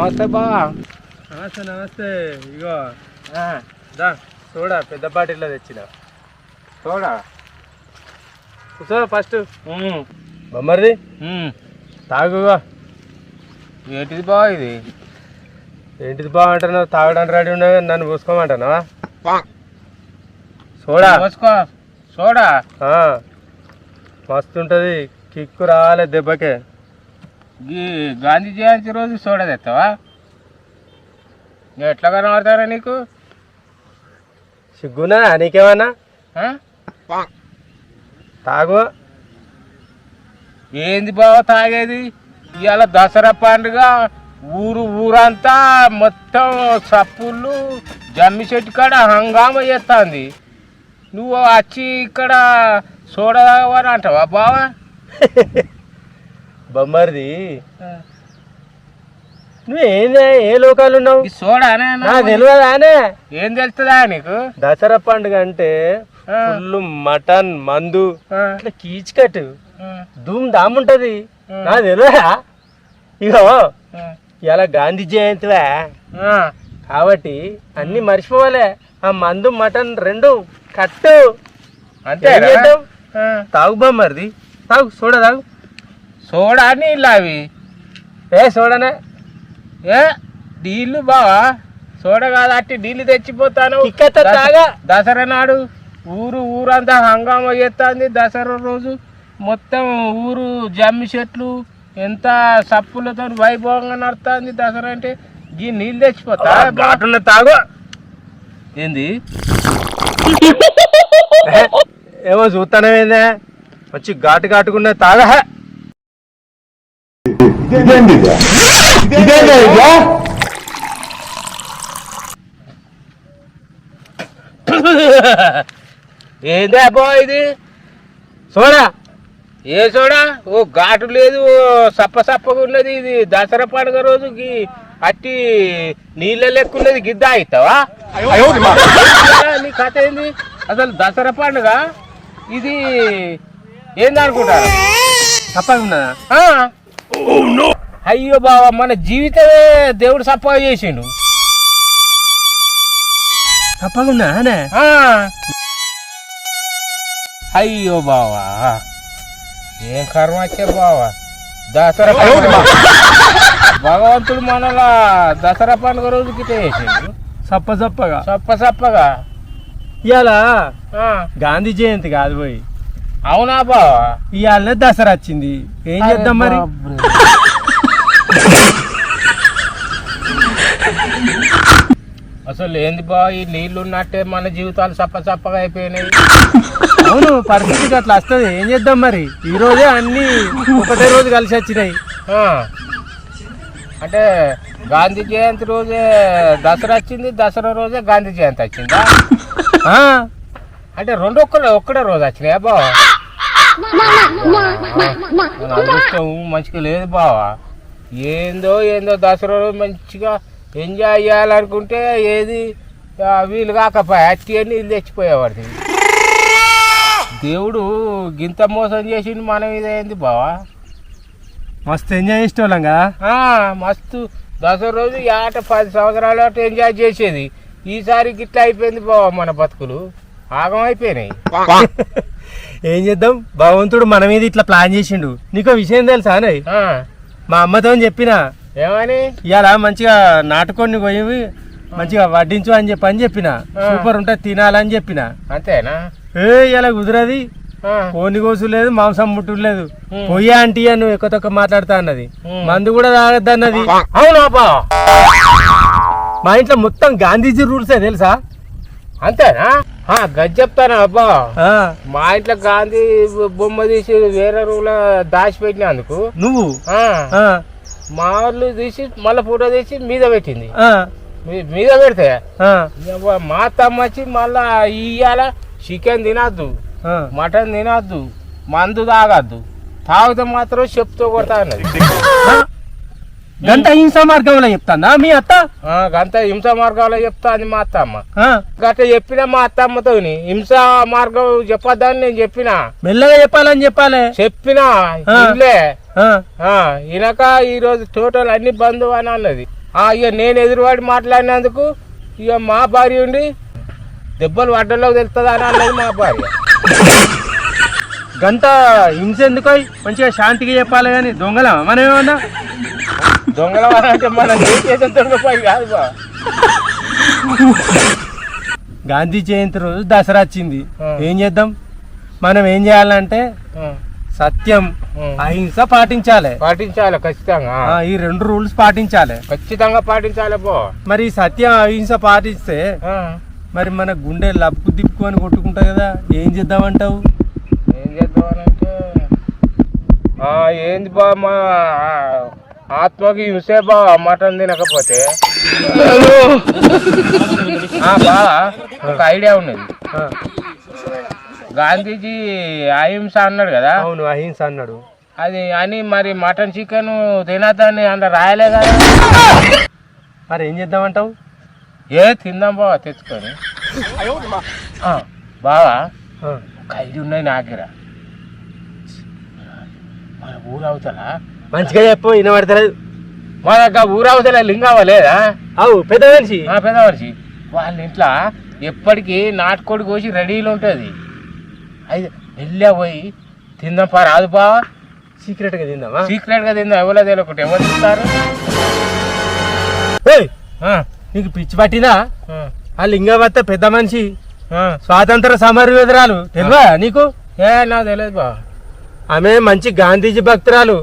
నమస్తే బా. నమస్తే నమస్తే. ఇగో దా చూడా పెద్ద పాటిల్లో తెచ్చిన. చూడా కూర్చో ఫస్ట్. బొమ్మరిది? తాగుగా. ఏంటిది బా ఇది? ఏంటిది బాగుంటున్నావు తాగడానికి రెడీ ఉన్నావు నన్ను పూసుకోమంటున్నావా? చూడా పోసుకో. చూడా ఆ, మస్తు ఉంటుంది. కిక్కు రావాలి దెబ్బకే. ఈ గాంధీ జయంతి రోజు సోడా తెస్తావా ఎట్లా కనబడతారా నీకు? సిగ్గునా నీకేమన్నా? తాగు. ఏంది బావ తాగేది? ఇవాళ దసరా పండుగ ఊరు ఊరంతా మొత్తం సప్పుళ్ళు జమ్మి చెట్టు కాడ హంగామా చేస్తుంది. నువ్వు వచ్చి ఇక్కడ సోడా తాగవని అంటావా బావా? బొమ్మరిది. నువ్వు ఏందే ఏ లోకాలు ఉన్నావు నా తెలియదానే ఏం తెలుస్తుందా నీకు? దసరా పండుగ అంటే. ఫుల్ మటన్ మందు అట్లా కీచుకట్టు ధూమ్ ధామ్ ఉంటది. నా తెలియదా ఇగో ఇలా గాంధీ జయంతివా. కాబట్టి అన్ని మర్చిపోవాలి. ఆ మందు మటన్ రెండు కట్టు. అంతే ఏం చేద్దాం? తాగు చూడ తాగు. సోడా నీళ్ళు అవి. ఏ చూడనే ఏ? నీళ్ళు బావా? సోడా కాదు అట్టి నీళ్ళు తెచ్చిపోతాను టిక్కెట్ దస- తాగా. దసరా నాడు ఊరు ఊరంతా హంగామా చేస్తుంది దసరా రోజు. మొత్తం ఊరు జమ్మి చెట్లు ఎంత సప్పులతో వైభవంగా నడుస్తుంది దసరా అంటే ఈ నీళ్ళు తెచ్చిపోతా. తాగు. ఏంది? ఏమో చూస్తానమేందే వచ్చి ఘాటు ఘాటుకున్న తాగా. ఏందే బా ఇది? చూడా ఏ చూడా ఓ ఘాటు లేదు ఓ సప్ప సప్పగా ఉన్నది ఇది. దసరా పండుగ రోజుకి అట్టి నీళ్ళ లెక్క ఉన్నది గిద్ద అవుతావా నీ కథ ఏంది? అసలు దసరా పండుగ? ఇది ఏందనుకుంటారు? ఆ? అయ్యో బావ మన జీవితమే దేవుడు సప్పగా చేసిండు. ఆ. అయ్యో బావా ఏం కర్మ వచ్చే బావా? దసరా భగవంతుడు మనలా దసరా పండుగ రోజుకి చేసిండు. సప్ప సప్పగా? సప్ప సప్పగా. ఇవాళ ఆ. గాంధీ జయంతి కాదు పోయి. అవునా బావా? ఇవాళ దసరా వచ్చింది. ఏం చేద్దాం మరి? అసలు ఏంది బా ఈ నీళ్ళు ఉన్నట్టే మన జీవితాలు చప్ప చప్పగా అయిపోయినాయి. అవును పరిస్థితికి అట్లా వస్తుంది. ఏం చేద్దాం మరి? ఈ రోజే అన్ని ఒకటే రోజు కలిసి వచ్చినాయి. ఆ. అంటే గాంధీ జయంతి రోజే దసరా వచ్చింది దసరా రోజే గాంధీ జయంతి వచ్చిందా? ఆ, అంటే రెండు ఒక్కడే ఒక్కడే రోజు వచ్చినాయా బావా మన అదృష్టం మంచిగా లేదు బావా. ఏందో ఏందో దసరా రోజు మంచిగా ఎంజాయ్ చేయాలనుకుంటే ఏది? వీలు కాకపోయా అట్టి అని నీళ్ళు తెచ్చిపోయేవాడిని దేవుడు గింత మోసం చేసిండు మనం ఇది ఏంది బావా? మస్తు ఎంజాయ్ చేసేవాళ్ళం కదా? ఆ, మస్తు. దసరా రోజు ఆట పది సంవత్సరాల ఆట ఎంజాయ్ చేసేది. ఈసారి గిట్లా అయిపోయింది బావ మన బతుకులు. ఆగం అయిపోయినాయి. ఏం చేద్దాం? భగవంతుడు మన మీద ఇట్లా ప్లాన్ చేసిండు. నీకు విషయం తెలుసా మా అమ్మతో చెప్పిన ఏమని? ఇవాళ మంచిగా నాటుకొని పోయి మంచిగా వడ్డించు అని చెప్పి అని చెప్పిన. సూపర్ ఉంటుంది తినాలని చెప్పిన. అంతేనా? ఏ ఇలా కుదరది. కోని కోసు లేదు మాంసం ముట్టు లేదు. పొయ్యి ఆంటీ అని నువ్వు ఎక్కువ తక్కువ మాట్లాడుతా అన్నది. మందు కూడా తాగద్దు అన్నది. అవునా బా మా ఇంట్లో మొత్తం గాంధీజీ రూల్సే తెలుసా? అంతేనా? ఆ, గది చెప్తానా అబ్బా? మా ఇంట్లో గాంధీ బొమ్మ తీసి వేరే రూమ్లో దాచిపెట్టినందుకు. నువ్వు? మా వాళ్ళు తీసి మళ్ళీ ఫోటో తీసి మీద పెట్టింది. మీద పెడితే మా తమ్మ వచ్చి మళ్ళా ఇయ్యాల చికెన్ తినద్దు. మటన్ తినద్దు మందు తాగద్దు. తాగితే మాత్రం చెప్తూ కొడతా అన్నది. గంట హింసా మార్గంలో చెప్తాందా? మీ అత్త? గంత హింస మార్గాల్లో చెప్తా అని మా అత్తమ్మ. గట్ట చెప్పిన మా అత్తమ్మతోని హింస మార్గం చెప్పొద్దని నేను చెప్పిన. మెల్లగా చెప్పాలని చెప్పాలి. చెప్పిన. ఇల్లే. ఇనక ఈ రోజు టోటల్ అన్ని బంధు అని అన్నది. ఆ, ఇక నేను ఎదురువాడి మాట్లాడినందుకు ఇక మా భార్య ఉండి దెబ్బలు పడ్డలో తెలుస్తుందా అని అన్నది మా భార్య. గంట హింస ఎందుకో? మంచిగా శాంతిగా చెప్పాలి కానీ దొంగలమా? మనం ఏమన్నా దొంగల అంటే మనం చేసేది దొంగ పని కాదు బా. గాంధీ జయంతి రోజు దసరా వచ్చింది. ఏం చేద్దాం? మనం ఏం చేయాలంటే సత్యం. అహింస పాటించాలి. పాటించాలి ఖచ్చితంగా. ఈ రెండు రూల్స్ పాటించాలి. ఖచ్చితంగా పాటించాలి బో. మరి సత్యం అహింస పాటిస్తే మరి మన గుండె లప్పు దిప్పుకొని కొట్టుకుంటా కదా ఏం చేద్దామంటావు? ఏం చేద్దామనంటే ఏంది బా మా ఆత్మకి హింసే బా మటన్ తినకపోతే? బాగా ఒక ఐడియా ఉన్నది. ఆ, గాంధీజీ అహింస అన్నాడు కదా? అవును అహింస అన్నాడు. అది అని మరి మటన్ చికెన్ తినద్దని అందులో రాయలే కదా? మరి ఏం చేద్దామంటావు? ఏ తిందాం బావా తెచ్చుకొని. బావా ఒక ఐడియా ఉన్నాయి నా దగ్గర మన ఊరు అవతల మంచిగా చెప్పు వినబడతలేదు. మా దగ్గర ఊరు అవతల లింగమ్మ లేదా అవు పెద్ద మనిషి. ఆ పెద్దవర్షి వాళ్ళ ఇంట్లో ఎప్పటికీ నాటుకోడి కోసి రెడీలో ఉంటుంది. అది వెళ్ళా పోయి తిందాం పా రాదు బావా సీక్రెట్గా తిందామా? సీక్రెట్గా తిందాం ఎవరో తెలియకుంటే ఎవరు తింటారు? నీకు పిచ్చి పట్టిందా? ఆ, లింగవత్త పెద్ద మనిషి. స్వాతంత్ర సమరయోధురాలు. తెలివా నీకు? ఏ నాకు తెలియదు బా ఆమె మంచి గాంధీజీ భక్తురాలు.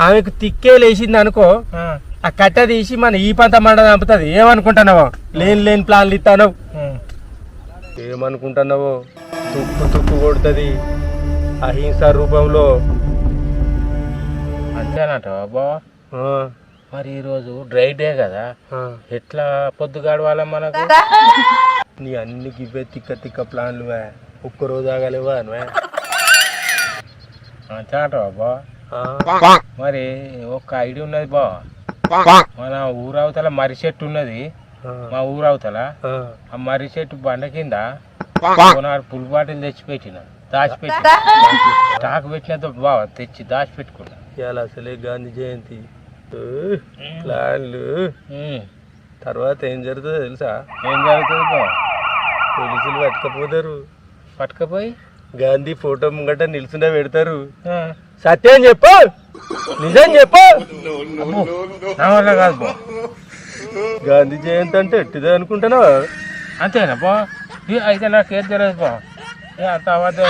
ఆమెకు తిక్కే లేచింది అనుకో ఆ, కట్ట తీసి మన ఈ పంత మండ చంపుతుంది ఏమనుకుంటున్నావో? లేని లేని ప్లాన్లు ఇస్తాను. ఏమనుకుంటున్నావో? తుక్కు తుక్కు కొడుతుంది. అహింస రూపంలో. అంతేనట బాబా. మరి ఈరోజు డ్రై డే కదా. ఎట్లా పొద్దు గడవాల మనకు? నీ అన్ని ఇవే తిక్క తిక్క ప్లాన్లు వే. ఒక్కరోజు ఆగలేవా నువ్వే బాబా ఆ, మరి ఒక ఐడియా ఉన్నది బా. మన ఊరు అవతల మర్రి చెట్టు ఉన్నది. మా ఊరు అవతల ఆ. మర్రి చెట్టు బండ కింద కొనారు పుల్ బాటిల్ తెచ్చి పెట్టిన దాచిపెట్టి స్టాక్ పెట్టినతో బావ తెచ్చి దాచిపెట్టుకున్నా. ఇవాళ అసలే గాంధీ జయంతి. ప్లాన్లు. తర్వాత ఏం జరుగుతుందో తెలుసా? ఏం జరుగుతుంది? బావ పోలీసులు పట్టుకపోతారు. పట్టుకపోయి? గాంధీ ఫోటో ముంగట నిల్చుండే పెడతారు. సత్యం చెప్పు. నిజం చెప్పు. అబ్బో, నా వల్ల కాదు బా. గాంధీ జయంతి అంటే ఎట్టిదే అనుకుంటున్నావా? అంతేనా బా? అయితే నాకు ఏం తెలియదు బా. అంత అబద్ధం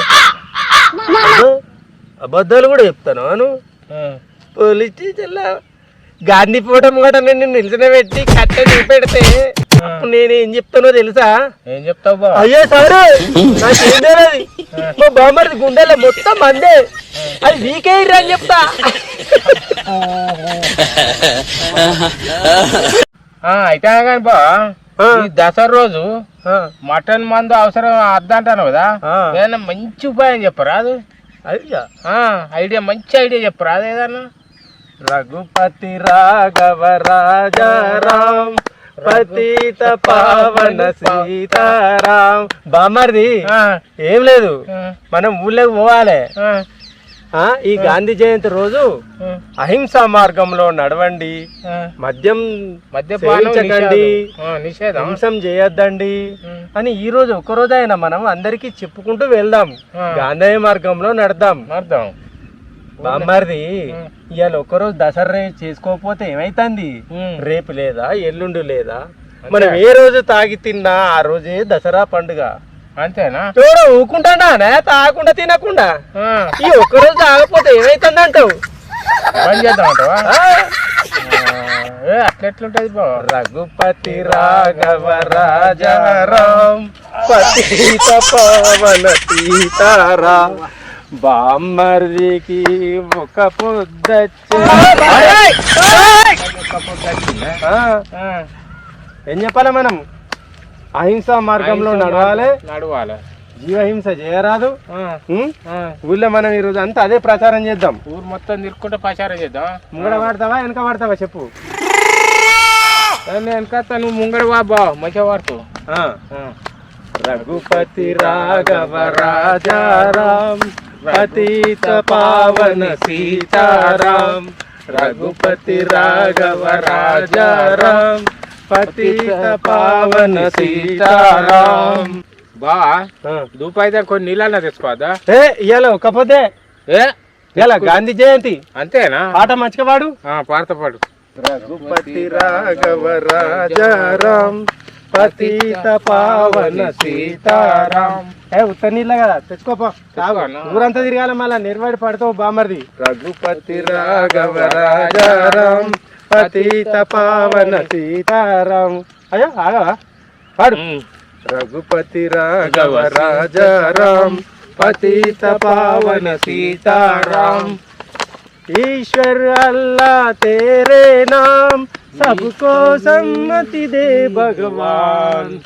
అబ్బో, అబద్ధాలు కూడా చెప్తాను అను పోలీస్ స్టేషన్లో గాంధీ ఫోటో ముంగట నేను నిల్చునే పెట్టి కట్టె పెడితే అప్పుడు నేను ఏం చెప్తానో తెలుసా? ఏం చెప్తావు అయ్యో సారు నాకేం తెలియదు. మా బామ్మది గుండెలో మొత్తం మందే. అది నీకే అని చెప్తా. ఆ, అయితే కానీ బా. ఈ దసరా రోజు మటన్ మందు అవసరం అద్దంటాను కదా. ఏదైనా మంచి ఉపాయం చెప్పరాదు అయ్యా ఆ, ఐడియా మంచి ఐడియా చెప్పరాదు ఏదన్నా రఘుపతి రాఘవ రాజారాం. పతిత పావన సీతారాం. బామ్మర్ది ఏం లేదు. మనం ఊళ్ళోకి పోవాలి. ఈ గాంధీ జయంతి రోజు అహింసా మార్గంలో నడవండి. మద్యం మద్యపానం సేవించకండి. నిషేధం. ఆ, నిషేధం. హింసం చేయొద్దండి. అని ఈ రోజు ఒక్క రోజైనా మనం అందరికి చెప్పుకుంటూ వెళ్దాం. గాంధీ మార్గంలో నడదాం అర్థం బామ్మర్ది. ఇవాళ ఒక్కరోజు దసరా చేసుకోకపోతే ఏమైతుంది. రేపు లేదా ఎల్లుండి లేదా? మనం ఏ రోజు తాగి తిన్నా ఆ రోజే దసరా పండుగ. అంతేనా? చూడు ఊకుంటానా తాగకుండా తినకుండా. ఈ ఒక్కరోజు తాగకపోతే ఏమైతుంది అంటావు బంద్ చేద్దాం అంటావా? ఏ అట్లా ఎట్లుంటది బా రఘుపతి రాఘవ రాజారాం పతిత పవన సీతారాం. బామ్మర్దికి ఒక పొద్దచ్చే ఆ, ఏం చెప్పాలి మనం? అహింసా మార్గంలో నడవాలి. నడవాలి. జీవహింస చేయరాదు. ఊళ్ళో మనం ఈరోజు అంతా అదే ప్రచారం చేద్దాం. ఊరు మొత్తం తిరుక్కుంటే ప్రచారం చేద్దాం. ముంగడ వాడతావా వెనక వాడతావా చెప్పు. నేను వెనకాత నువ్వు ముంగడ వా బా మంచిగా వాడుతూ. ఆ. రఘుపతి రాఘవ రాజారాం పతిత పావన సీతారాం రఘుపతి రాఘవ రాజారాం పతిత పావన సీతారాం. బా దూపు అయితే కొన్ని నీళ్ళన్నా తెచ్చుకోవద్దా? ఏ ఇయ్యాల ఒక్కపోతే ఏ? ఇలా గాంధీ జయంతి. అంతేనా? పాట మంచిగా పాడు. ఆ, పాడతా పాడు. రఘుపతి రాఘవ రాజారాం పతిత పావన సీతారాం. ఏ ఉత్తర నీళ్ళ కదా తెచ్చుకోపా. ఊరంతా తిరగాల మళ్ళా నిర్వాడి పడతావు బామర్ది. రఘుపతి రాఘవ రాజారాం పతిత పావన సీతారాం. అయ్యో ఆగవా? పాడు. రఘుపతి రాఘవ రాజారాం పతిత పావన సీతారాం. ईश्वर अल्लाह तेरे नाम सबको सम्मति दे भगवान